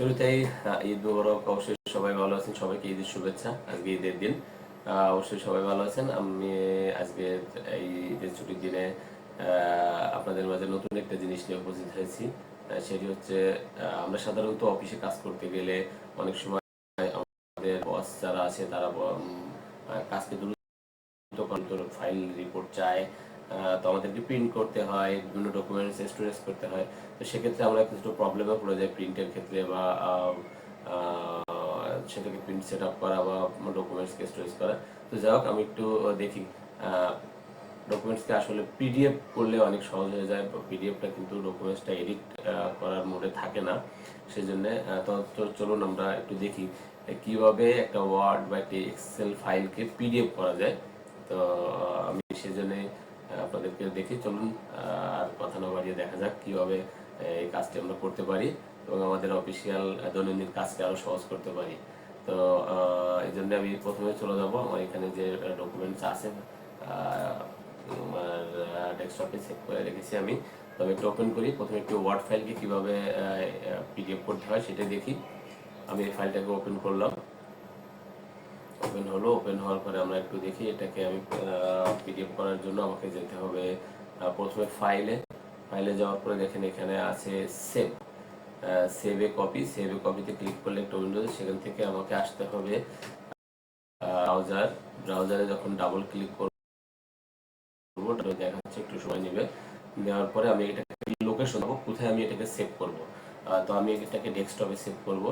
শুরুতেই ঈদ মুবারক, অবশ্যই সবাই ভালো আছেন, সবাইকে ঈদের শুভেচ্ছা, আজকে ঈদের দিন। অবশ্যই সবাই ভালো আছেন। আমি আজকে এই ঈদের ছুটির দিনে আপনাদের মাঝে নতুন একটা জিনিস নিয়ে উপস্থিত হয়েছি। সেটি হচ্ছে আমরা সাধারণত অফিসে কাজ করতে গেলে অনেক সময় আমাদের বস যারা আছে, তারা কাজকে দ্রুত ফাইল রিপোর্ট চায়। তো আমাদেরকে প্রিন্ট করতে হয়, বিভিন্ন ডকুমেন্টস স্টোরেজ করতে হয়। তো সেক্ষেত্রে আমরা কিছু প্রবলেমে পড়ে যাই প্রিন্টের ক্ষেত্রে বা সেটাকে প্রিন্ট সেট আপ করা বা ডকুমেন্টসকে স্টোরেজ করা। তো যাই হোক, আমি একটু দেখি। ডকুমেন্টসকে আসলে পিডিএফ করলে অনেক সহজ হয়ে যায়। পিডিএফটা কিন্তু ডকুমেন্টসটা এডিট করার মোডে থাকে না। সেই জন্য তো চলুন আমরা একটু দেখি কীভাবে একটা ওয়ার্ড বা একটি এক্সেল ফাইলকে পিডিএফ করা যায়। তো আমি সেজন্য আপনাদেরকে দেখি চলুন আর কথা না বাড়িয়ে দেখা যাক কীভাবে এই কাজটি আমরা করতে পারি এবং আমাদের অফিসিয়াল দৈনন্দিন কাজকে আরও সহজ করতে পারি। তো এই জন্য আমি প্রথমে চলে যাব। আমার এখানে যে ডকুমেন্টস আছে আমার ডেস্কটপে সেভ করে রেখেছি আমি। তো আমি একটু ওপেন করি। প্রথমে একটু ওয়ার্ড ফাইলকে কীভাবে পিডিএফ করতে হয় সেটা দেখি। আমি এই ফাইলটাকে ওপেন করলাম। ওপেন হলো ওপেন হওয়ার পরে আমরা একটু দেখি এটাকে আমি পিডিএফ করার জন্য আমাকে যেতে হবে প্রথমে ফাইলে ফাইলে যাওয়ার পরে দেখেন এখানে আছে সেভ সেভে কপি সেভে কপিতে ক্লিক করলে একটা উইন্ডোজ সেখান থেকে আমাকে আসতে হবে ব্রাউজার ব্রাউজারে যখন ডাবল ক্লিক করব ওটা দেখাচ্ছে একটু সময় নেবে। নেওয়ার পরে আমি এটাকে লোকেশন দেবো কোথায় আমি এটাকে সেভ করব। তো আমি এটাকে ডেস্কটপে সেভ করব।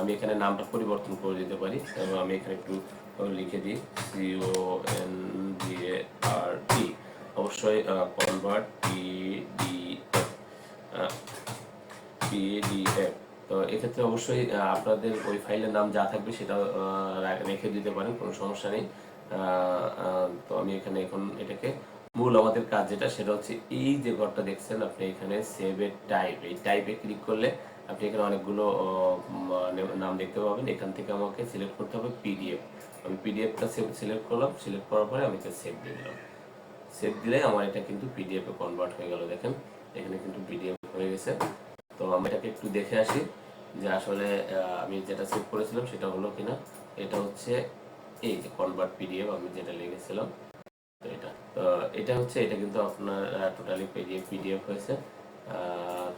আমি এখানে নামটা পরিবর্তন করে দিতে পারি। এবং আমি এখানে একটু লিখে দিই। সিও এন ডি এ আর টি অবশ্যই convert P D P D F তো এক্ষেত্রে অবশ্যই আপনাদের ওই ফাইলের নাম যা থাকবে সেটা রেখে দিতে পারেন, কোনো সমস্যা নেই। তো আমি এখানে এখন এটাকে, মূল আমাদের কাজ যেটা, সেটা হচ্ছে এই যে ঘরটা দেখছেন, আপনি এখানে সেভের টাইপ এই টাইপে ক্লিক করলে আপনি এখানে অনেকগুলো নাম দেখতে পাবেন। এখান থেকে আমাকে সিলেক্ট করতে হবে পিডিএফ আমি পিডিএফটা সিলেক্ট করলাম। সিলেক্ট করার পরে আমি সেভ দিয়ে দিলাম। সেভ দিলে আমার এটা কিন্তু পিডিএফ কনভার্ট হয়ে গেল, দেখেন। এখানে কিন্তু পিডিএফ হয়ে গেছে। তো আমি এটাকে একটু দেখে আসি যে আসলে আমি যেটা সেভ করেছিলাম সেটা হলো কিনা। এটা হচ্ছে এই যে কনভার্ট পিডিএফ আমি যেটা লিখেছিলাম, তো এটা। তো এটা হচ্ছে, এটা কিন্তু আপনার টোটালি পিডিএফ পিডিএফ হয়েছে।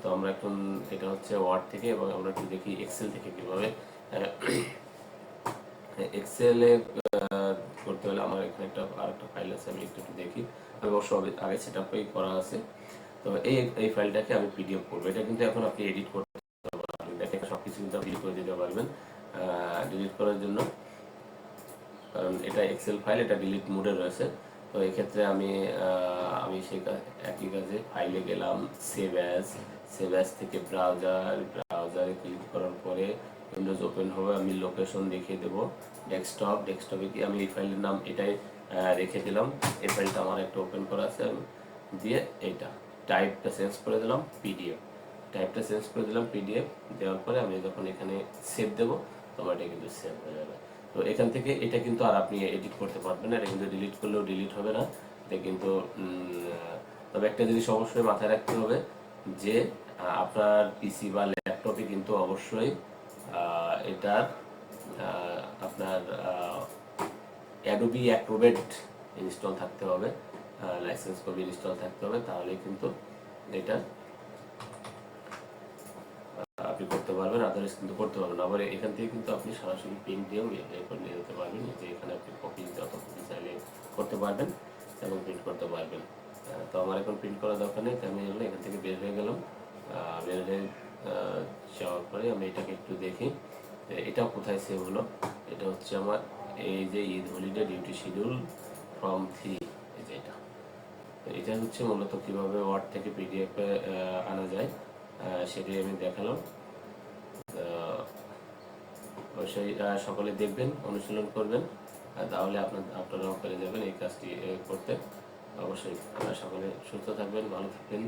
তো আমরা এখন এটা হচ্ছে ওয়ার্ড থেকে এবং আমরা একটু দেখি এক্সেল থেকে কীভাবে এক্সেলে করতে হলে আমার এখানে একটা, আরেকটা ফাইল আছে, আমি একটু একটু দেখি। আমি অবশ্য আগে- আগে সেট আপই করা আছে। তো এই এই ফাইলটাকে আমি পিডিএফ করব। এটা কিন্তু এখন আপনি এডিট করতে পারবেন। দেখেন সব কিছু কিন্তু আপনি করে দিতে পারবেন ডিলিট করার জন্য। কারণ এটা এক্সেল ফাইল এটা ডিলিট মোডে রয়েছে। তো এক্ষেত্রে আমি আমি সেই একই কাজে ফাইলে গেলাম সেভ অ্যাজ সেভ অ্যাজ থেকে ব্রাউজার ব্রাউজারে ক্লিক করার পরে উইন্ডোজ ওপেন হবে, আমি লোকেশন দেখিয়ে দেবো ডেস্কটপ ডেস্কটপে কি আমি এই ফাইলের নাম এটাই রেখে দিলাম, এই ফাইলটা আমার একটা ওপেন করা আছে, আমি দিয়ে এটা টাইপটা চেঞ্জ করে দিলাম পিডিএফ টাইপটা চেঞ্জ করে দিলাম পিডিএফ দেওয়ার পরে আমি যখন এখানে সেভ দেবো তোমার এটা কিন্তু সেভ হয়ে যাবে। তো এখান থেকে এটা কিন্তু আর আপনি এডিট করতে পারবেন না। এটা কিন্তু ডিলিট করলেও ডিলিট হবে না। এটা কিন্তু তবে একটা জিনিস অবশ্যই মাথায় রাখতে হবে যে আপনার পিসি বা ল্যাপটপে কিন্তু অবশ্যই এটার আপনার অ্যাডোবি অ্যাক্রোবেট ইনস্টল থাকতে হবে লাইসেন্স কপি ইনস্টল থাকতে হবে তাহলে কিন্তু এটা আপনি করতে পারবেন আদারওয়াইজ কিন্তু করতে পারবেন আবার এখান থেকে কিন্তু আপনি সরাসরি প্রিন্ট দিয়েও এ করে নিয়ে যেতে পারবেন, যে এখানে আপনি কপি যত কপি চাইলে করতে পারবেন এবং প্রিন্ট করতে পারবেন। তো আমার এখন প্রিন্ট করার দরকার নেই তো আমি এখান থেকে বের হয়ে গেলাম। বের হয়ে যাওয়ার পরে আমি এটাকে একটু দেখি এটা কোথায় সেভ হলো। এটা হচ্ছে আমার, এই যে Eid holiday duty schedule from three এই যে এটা। এটা হচ্ছে মূলত কীভাবে ওয়ার্ড থেকে পিডিএফ আনা যায় সেটি আমি দেখালাম। অবশ্যই সকলে দেখবেন, অনুশীলন করবেন তাহলে আপনার, আপনারাও পেরে যাবেন এই কাজটি করতে। অবশ্যই আপনারা সকলে সুস্থ থাকবেন, ভালো থাকবেন।